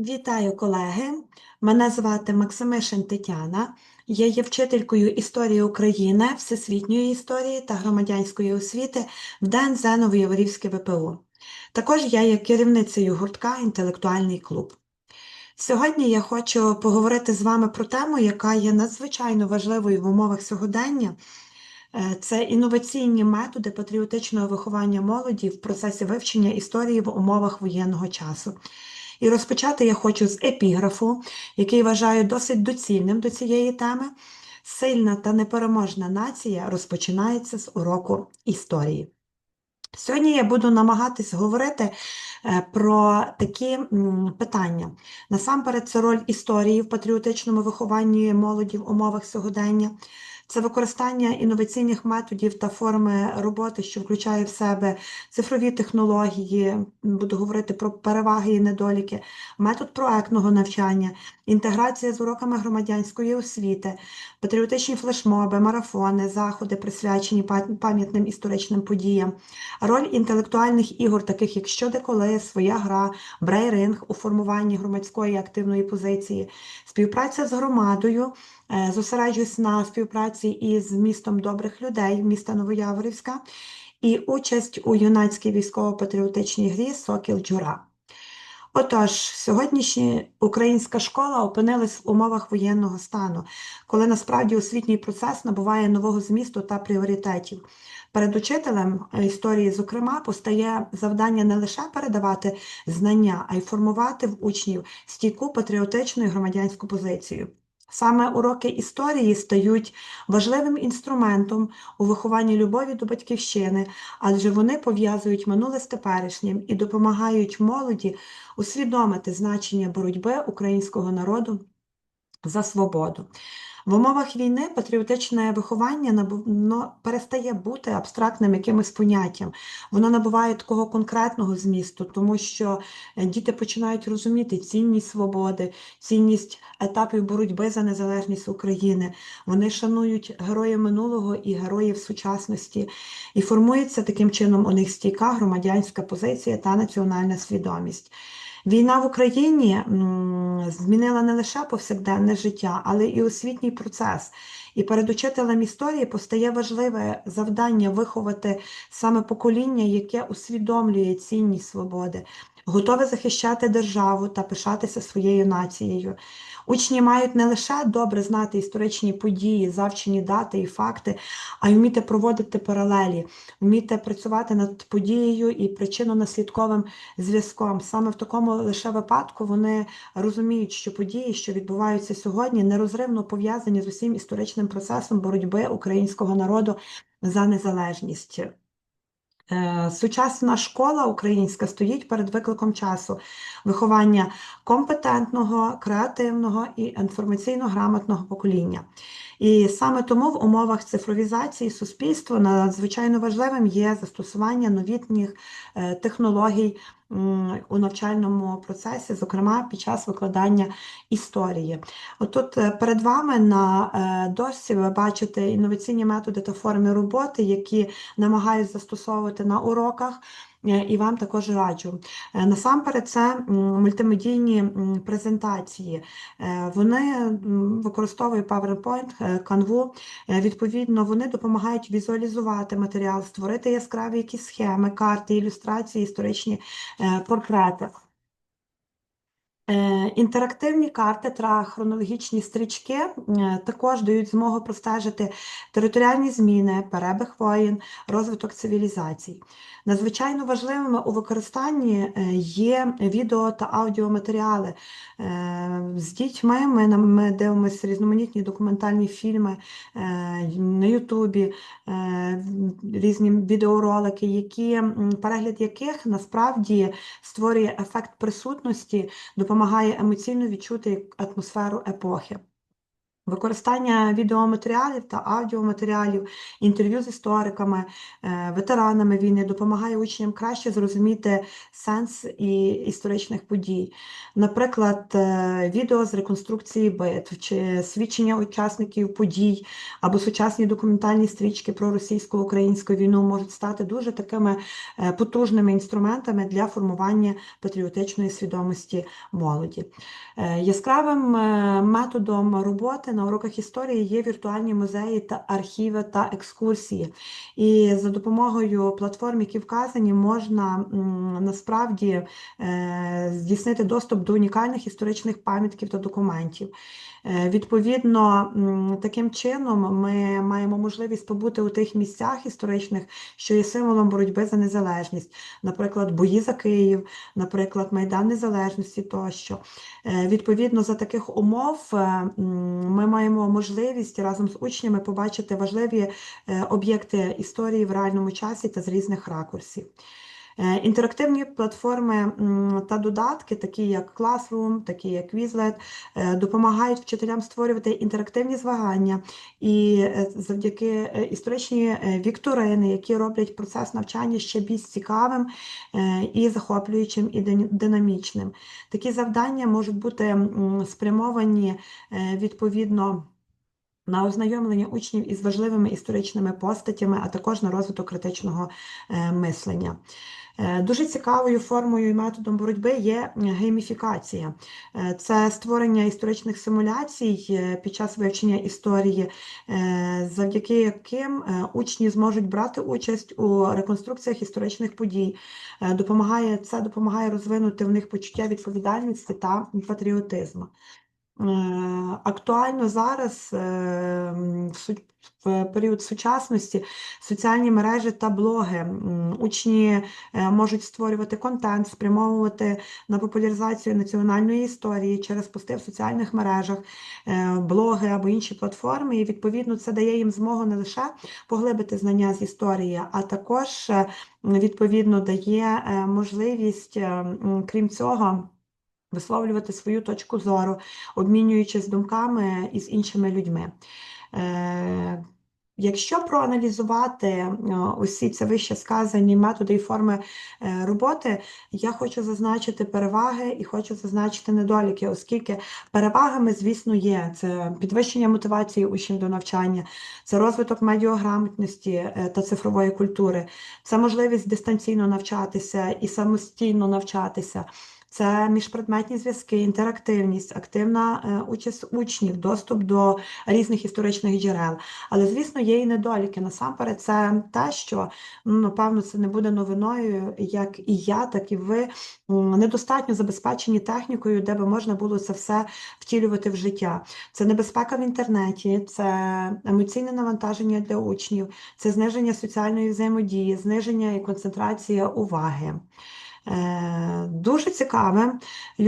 Вітаю, колеги! Мене звати Максимишин Тетяна. Я є вчителькою історії України, всесвітньої історії та громадянської освіти в ДНЗ Новояворівське ВПУ. Також я є керівницею гуртка Інтелектуальний клуб. Сьогодні я хочу поговорити з вами про тему, яка є надзвичайно важливою в умовах сьогодення. Е, Це інноваційні методи патріотичного виховання молоді в процесі вивчення історії в умовах воєнного часу. І розпочати я хочу з епіграфу, який вважаю досить доцільним до цієї теми. Сильна та непереможна нація розпочинається з уроку історії. Сьогодні я буду намагатись говорити е, про такі питання. Насамперед, це роль історії в патріотичному вихованні молоді в умовах сьогодення. Це використання інноваційних методів та форми роботи, що включає в себе цифрові технології, буду говорити про переваги і недоліки, метод проектного навчання, інтеграція з уроками громадянської освіти, патріотичні флешмоби, марафони, заходи, присвячені пам'ятним історичним подіям, роль інтелектуальних ігор, таких як «Що де своя гра, брейринг у формуванні громадської активної позиції, співпраця з громадою. Е, Зосереджуюсь на співпраці із містом добрих людей, міста Новояворівська, і участь у юнацькій військово-патріотичній грі Сокіл Джура. Отож, сьогоднішня українська школа опинилась в умовах воєнного стану, коли насправді освітній процес набуває нового змісту та пріоритетів. Перед учителем історії, зокрема, постає завдання не лише передавати знання, а й формувати в учнів стійку патріотичну і громадянську позицію. Саме уроки історії стають важливим інструментом у вихованні любові до батьківщини, адже вони пов'язують минуле з теперішнім і допомагають молоді усвідомити значення боротьби українського народу за свободу. В умовах війни патріотичне виховання набу- но перестає бути абстрактним якимось поняттям. Воно набуває такого конкретного змісту, тому що е, діти починають розуміти цінність свободи, цінність етапів боротьби за незалежність України. Вони шанують героїв минулого і героїв сучасності. І формується таким чином у них стійка громадянська позиція та національна свідомість. Війна в Україні змінила не лише повсякденне життя, але і освітній процес. І перед учителем історії постає важливе завдання виховати саме покоління, яке усвідомлює цінність свободи, готове захищати державу та пишатися своєю нацією. Учні мають не лише добре знати історичні події, завчені дати і факти, а й вміти проводити паралелі, вміти працювати над подією і причинно-наслідковим зв'язком. Саме в такому лише випадку вони розуміють, що події, що відбуваються сьогодні, нерозривно пов'язані з усім історичним процесом боротьби українського народу за незалежність. Сучасна школа українська стоїть перед викликом часу виховання компетентного, креативного і інформаційно грамотного покоління. І саме тому в умовах цифровізації суспільства надзвичайно важливим є застосування новітніх е, технологій у навчальному процесі, зокрема під час викладання історії. Отут е, перед вами на е, дошці ви бачите інноваційні методи та форми роботи, які намагаюсь застосовувати на уроках. Е, І вам також раджу. Е, Насамперед, це мультимедійні презентації. Е, Вони використовують PowerPoint, Canva. Відповідно, вони допомагають візуалізувати матеріал, створити яскраві якісь схеми, карти, ілюстрації, історичні портрети. Е, Інтерактивні карти та хронологічні стрічки е, також дають змогу простежити територіальні зміни, перебіг воєн, розвиток цивілізацій. Надзвичайно важливими у використанні е, є відео та аудіоматеріали. З дітьми ми, ми дивимося різноманітні документальні фільми на Ютубі, різні відеоролики, які, перегляд яких насправді створює ефект присутності, допомагає емоційно відчути атмосферу епохи. Використання відеоматеріалів та аудіоматеріалів, інтерв'ю з істориками, е, ветеранами війни допомагає учням краще зрозуміти сенс і історичних подій. Наприклад, е, відео з реконструкції битв чи свідчення учасників подій або сучасні документальні стрічки про російсько-українську війну можуть стати дуже такими е, потужними інструментами для формування патріотичної свідомості молоді. Яскравим методом роботи на уроках історії є віртуальні музеї та архіви та екскурсії. І за допомогою платформ, які вказані, можна насправді е, здійснити доступ до унікальних історичних пам'ятків та документів. Е, Відповідно, таким чином ми маємо можливість побути у тих місцях історичних, що є символом боротьби за незалежність, наприклад, бої за Київ, наприклад, Майдан Незалежності тощо. Е, Відповідно, за таких умов е, ми маємо можливість разом з учнями побачити важливі об'єкти історії в реальному часі та з різних ракурсів. Е, Інтерактивні платформи та додатки, такі як Classroom, такі як Quizlet, е, допомагають вчителям створювати інтерактивні змагання і е, завдяки історичні вікторини, які роблять процес навчання ще більш цікавим і захоплюючим і дин- динамічним. Такі завдання можуть бути спрямовані відповідно. На ознайомлення учнів із важливими історичними постатями, а також на розвиток критичного е, мислення. Е, Дуже цікавою формою і методом боротьби є гейміфікація. Е, Це створення історичних симуляцій під час вивчення історії, завдяки яким учні зможуть брати участь у реконструкціях історичних подій. Допомагає, це допомагає розвинути в них почуття відповідальності та патріотизму. Е, Актуально зараз, е, в період сучасності, соціальні мережі та блоги. Учні е, можуть створювати контент, спрямовувати на популяризацію національної історії через пости в соціальних мережах, блоги або інші платформи. І відповідно це дає їм змогу не лише поглибити знання з історії, а також відповідно дає можливість, крім цього, висловлювати свою точку зору, обмінюючись думками із іншими людьми. Е, Якщо проаналізувати е, усі ці вище сказані методи і форми е, роботи, я хочу зазначити переваги і хочу зазначити недоліки, оскільки перевагами, звісно, є це підвищення мотивації учнів до навчання, це розвиток медіаграмотності е, та цифрової культури, це можливість дистанційно навчатися і самостійно навчатися. Це міжпредметні зв'язки, інтерактивність, активна е, участь учнів, доступ до різних історичних джерел. Але, звісно, є і недоліки. Насамперед, це те, що ну, напевно це не буде новиною, як і я, так і ви недостатньо забезпечені технікою, де би можна було це все втілювати в життя. Це небезпека в інтернеті, це емоційне навантаження для учнів, це зниження соціальної взаємодії, зниження і концентрація уваги. Е, Дуже цікавим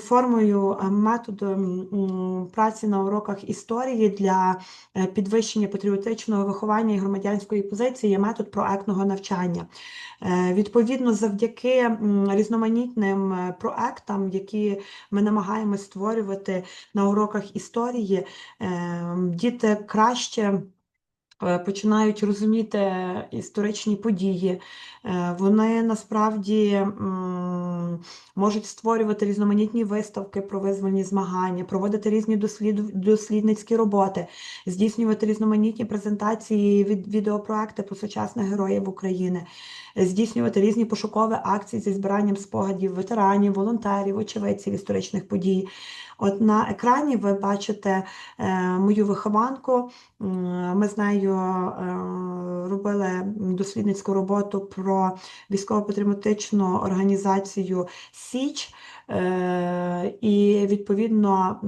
формою е, методом м, праці на уроках історії для е, підвищення патріотичного виховання і громадянської позиції є метод проектного навчання. Відповідно, завдяки різноманітним проектам, які ми намагаємось створювати на уроках історії, діти краще. Е, Починають розуміти історичні події, Е, Вони насправді можуть створювати різноманітні виставки про визвольні змагання, проводити різні дослід, дослідницькі роботи, здійснювати різноманітні презентації, від, відеопроекти про сучасних героїв України, здійснювати різні пошукові акції зі збиранням спогадів ветеранів, волонтерів, очевидців історичних подій. От на екрані ви бачите е, мою вихованку. Ми з нею е, робили дослідницьку роботу про військово-патріотичну організацію Січ. Е, І відповідно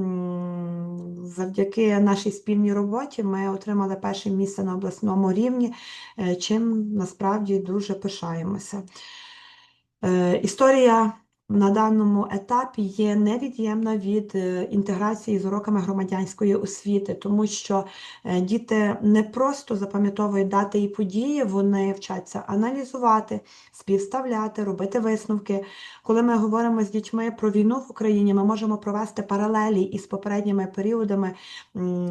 завдяки нашій спільній роботі ми отримали перше місце на обласному рівні, е, чим насправді дуже пишаємося. Е, Історія на даному етапі є невід'ємна від е, інтеграції з уроками громадянської освіти, тому що е, діти не просто запам'ятовують дати і події, вони вчаться аналізувати, співставляти, робити висновки. Коли ми говоримо з дітьми про війну в Україні, ми можемо провести паралелі із попередніми періодами,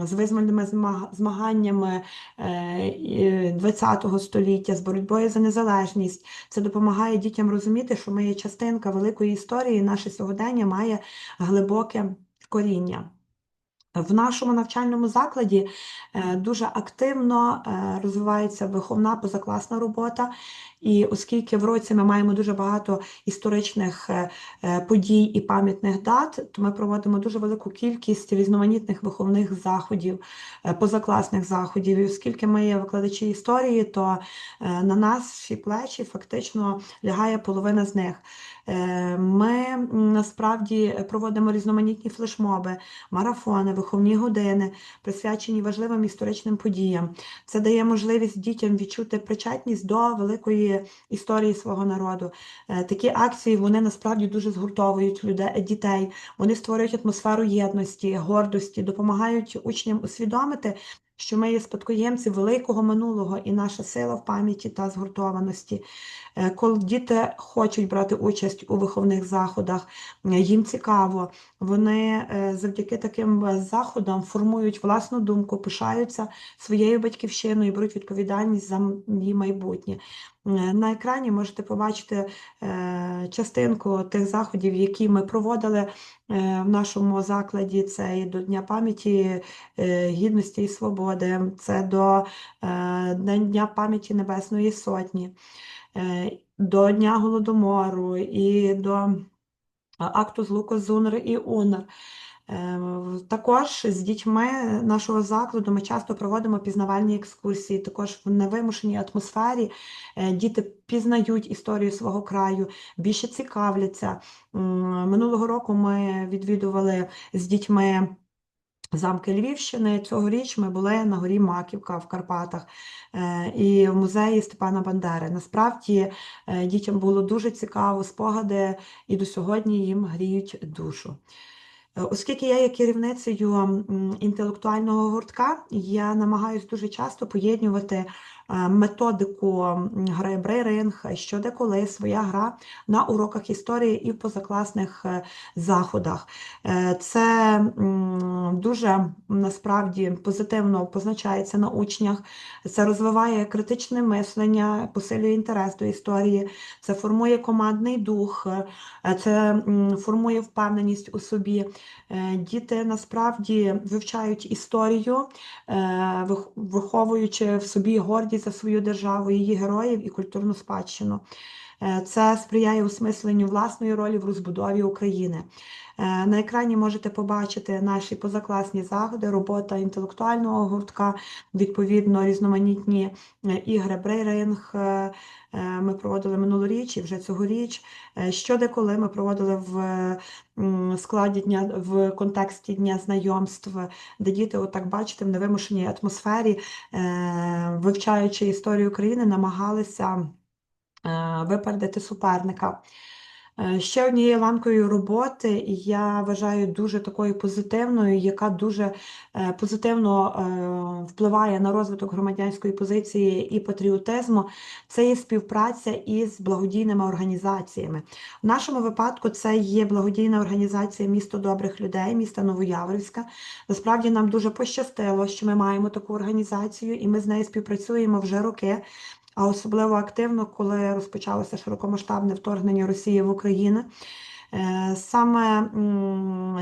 з визвольними змаг- змаганнями ХХ століття, з боротьбою за незалежність. Це допомагає дітям розуміти, що ми є частинка великої історії, наше сьогодення має глибоке коріння. В нашому навчальному закладі е, дуже активно е, розвивається виховна позакласна робота, і оскільки в році ми маємо дуже багато історичних е, подій і пам'ятних дат, то ми проводимо дуже велику кількість різноманітних виховних заходів, позакласних заходів. І оскільки ми є викладачі історії, то на наші плечі фактично лягає половина з них. Е, Ми насправді проводимо різноманітні флешмоби, марафони, виховні години, присвячені важливим історичним подіям. Це дає можливість дітям відчути причетність до великої історії свого народу. Е, Такі акції вони насправді дуже згуртовують людей, дітей. Вони створюють атмосферу єдності, гордості, допомагають учням усвідомити. Що ми є спадкоємці великого минулого і наша сила в пам'яті та згуртованості. Е, Коли діти хочуть брати участь у виховних заходах, е, їм цікаво, вони е, завдяки таким заходам формують власну думку, пишаються своєю батьківщиною, беруть відповідальність за її майбутнє. Е, На екрані можете побачити е, частинку тих заходів, які ми проводили е, в нашому закладі. Це і до Дня пам'яті гідності і свободи, це до Дня пам'яті Небесної Сотні, до Дня Голодомору і до акту з УНР і УНР. Е, Також з дітьми нашого закладу ми часто проводимо пізнавальні екскурсії. Також в невимушеній атмосфері е, діти пізнають історію свого краю, більше цікавляться. Минулого року ми відвідували з дітьми замки Львівщини. Цьогоріч ми були на горі Маківка в Карпатах е, і в музеї Степана Бандери. Насправді е, дітям було дуже цікаво, спогади і до сьогодні їм гріють душу. Е, Оскільки я є керівницею інтелектуального гуртка, я намагаюся дуже часто поєднувати методику м, гри брейринг, що де коли, своя гра на уроках історії і в позакласних е, заходах. Е, Це дуже насправді позитивно позначається на учнях. Це розвиває критичне мислення, посилює інтерес до історії, це формує командний дух, е, це формує впевненість у собі. Е, Діти насправді вивчають історію, е, виховуючи в собі гордість за свою державу, її героїв і культурну спадщину. Е, Це сприяє осмисленню власної ролі в розбудові України. Е, На екрані можете побачити наші позакласні заходи, робота інтелектуального гуртка, відповідно, різноманітні е, ігри брейринг. е, Ми проводили минулоріч і вже цьогоріч. Е, Що деколи ми проводили в складі дня в контексті дня знайомств, де діти, отак бачите, в невимушеній атмосфері, вивчаючи історію України, намагалися випередити суперника. Е, Ще однією ланкою роботи я вважаю дуже такою позитивною, яка дуже е, позитивно е, впливає на розвиток громадянської позиції і патріотизму. Це є співпраця із благодійними організаціями. В нашому випадку це є благодійна організація Місто добрих людей, міста Новояворівська. Насправді нам дуже пощастило, що ми маємо таку організацію, і ми з нею співпрацюємо вже роки а особливо активно, коли розпочалося широкомасштабне вторгнення Росії в Україну. Е, Саме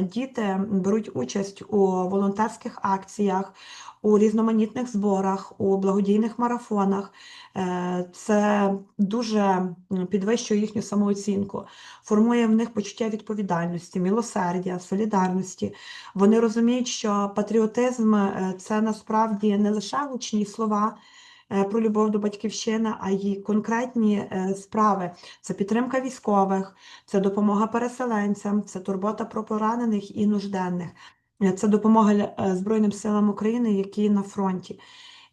діти беруть участь у волонтерських акціях, у різноманітних зборах, у благодійних марафонах. Е, Це дуже підвищує їхню самооцінку, формує в них почуття відповідальності, милосердя, солідарності. Вони розуміють, що патріотизм е, це насправді не лише гучні слова про любов до батьківщини, а й конкретні е, справи. Це підтримка військових, це допомога переселенцям, це турбота про поранених і нужденних, е, це допомога е, Збройним силам України, які на фронті.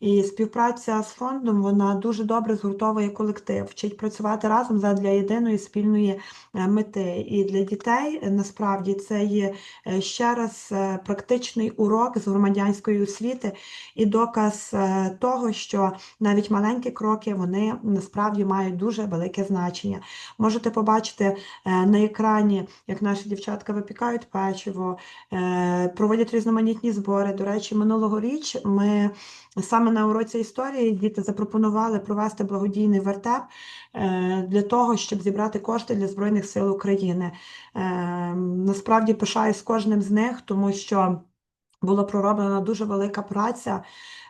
І співпраця з фондом вона дуже добре згуртовує колектив, вчить працювати разом задля єдиної спільної е, мети. І для дітей е, насправді це є е, ще раз практичний урок з громадянської освіти і доказ того, що навіть маленькі кроки вони насправді мають дуже велике значення. Можете побачити на екрані, як наші дівчатка випікають печиво, проводять різноманітні збори. До речі, минулого річ ми саме на уроці історії діти запропонували провести благодійний вертеп е, для того, щоб зібрати кошти для Збройних сил України. Е, Насправді пишаюсь кожним з них, тому що була пророблена дуже велика праця.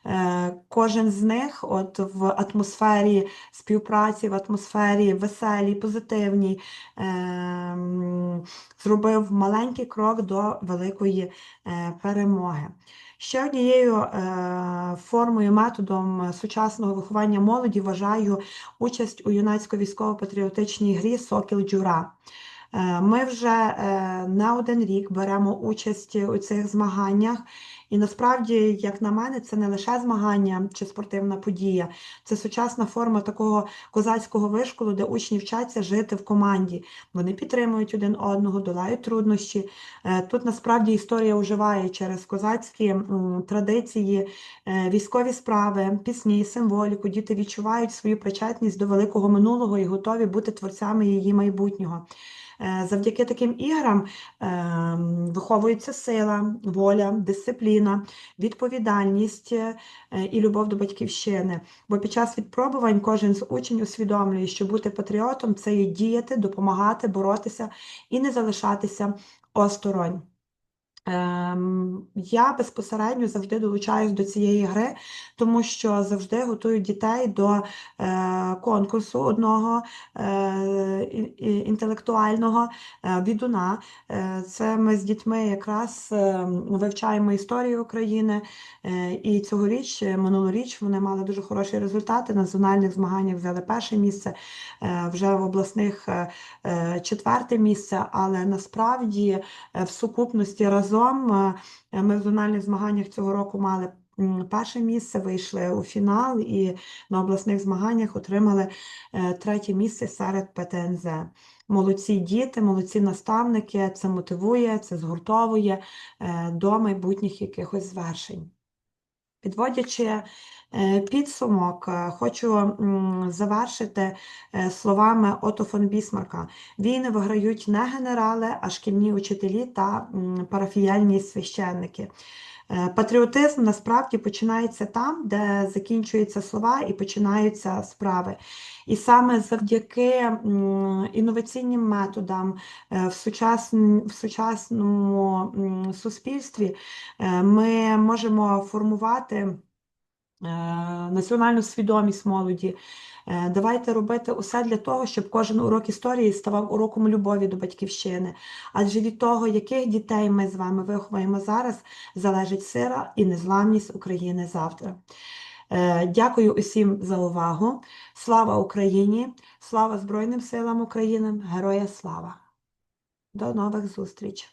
Е, Кожен з них, от в атмосфері співпраці, в атмосфері веселій, позитивній, ем, зробив маленький крок до великої е, перемоги. Ще однією е, формою, методом сучасного виховання молоді вважаю участь у юнацько-військово-патріотичній грі Сокіл Джура. Ми вже е, не один рік беремо участь у цих змаганнях, і насправді, як на мене, це не лише змагання чи спортивна подія, це сучасна форма такого козацького вишколу, де учні вчаться жити в команді. Вони підтримують один одного, долають труднощі. Е, Тут насправді історія уживає через козацькі традиції, е, військові справи, пісні, символіку. Діти відчувають свою причетність до великого минулого і готові бути творцями її майбутнього. Е, Завдяки таким іграм ем, виховується сила, воля, дисципліна, відповідальність е, і любов до батьківщини. Бо під час відпробувань кожен з учнів усвідомлює, що бути патріотом це є діяти, допомагати, боротися і не залишатися осторонь. Ем, Я безпосередньо завжди долучаюсь до цієї гри, тому що завжди готую дітей до е, конкурсу одного е, інтелектуального е, відуна. Е, Це ми з дітьми якраз вивчаємо історію України. І цьогоріч, минулоріч, вони мали дуже хороші результати. На зональних змаганнях взяли перше місце, вже в обласних четверте місце, але насправді в сукупності разом е, ми в зональних змаганнях цього року мали перше місце, вийшли у фінал і на обласних змаганнях отримали е, третє місце серед ПТНЗ. Молодці діти, молодці наставники, це мотивує, це згуртовує е, до майбутніх якихось звершень. Підводячи е, підсумок, е, хочу завершити е, словами Ото фон Бісмарка. Війни виграють не генерали, а шкільні учителі та парафіяльні священники. Е, Патріотизм насправді починається там, де закінчуються слова і починаються справи. І саме завдяки інноваційним методам е, в, сучасн- в сучасному суспільстві е, ми можемо формувати національну свідомість молоді. Е, Давайте робити усе для того, щоб кожен урок історії ставав уроком любові до батьківщини. Адже від того, яких дітей ми з вами виховуємо зараз, залежить сила і незламність України завтра. Е, Дякую усім за увагу. Слава Україні! Слава Збройним силам України! Героя слава! До нових зустріч!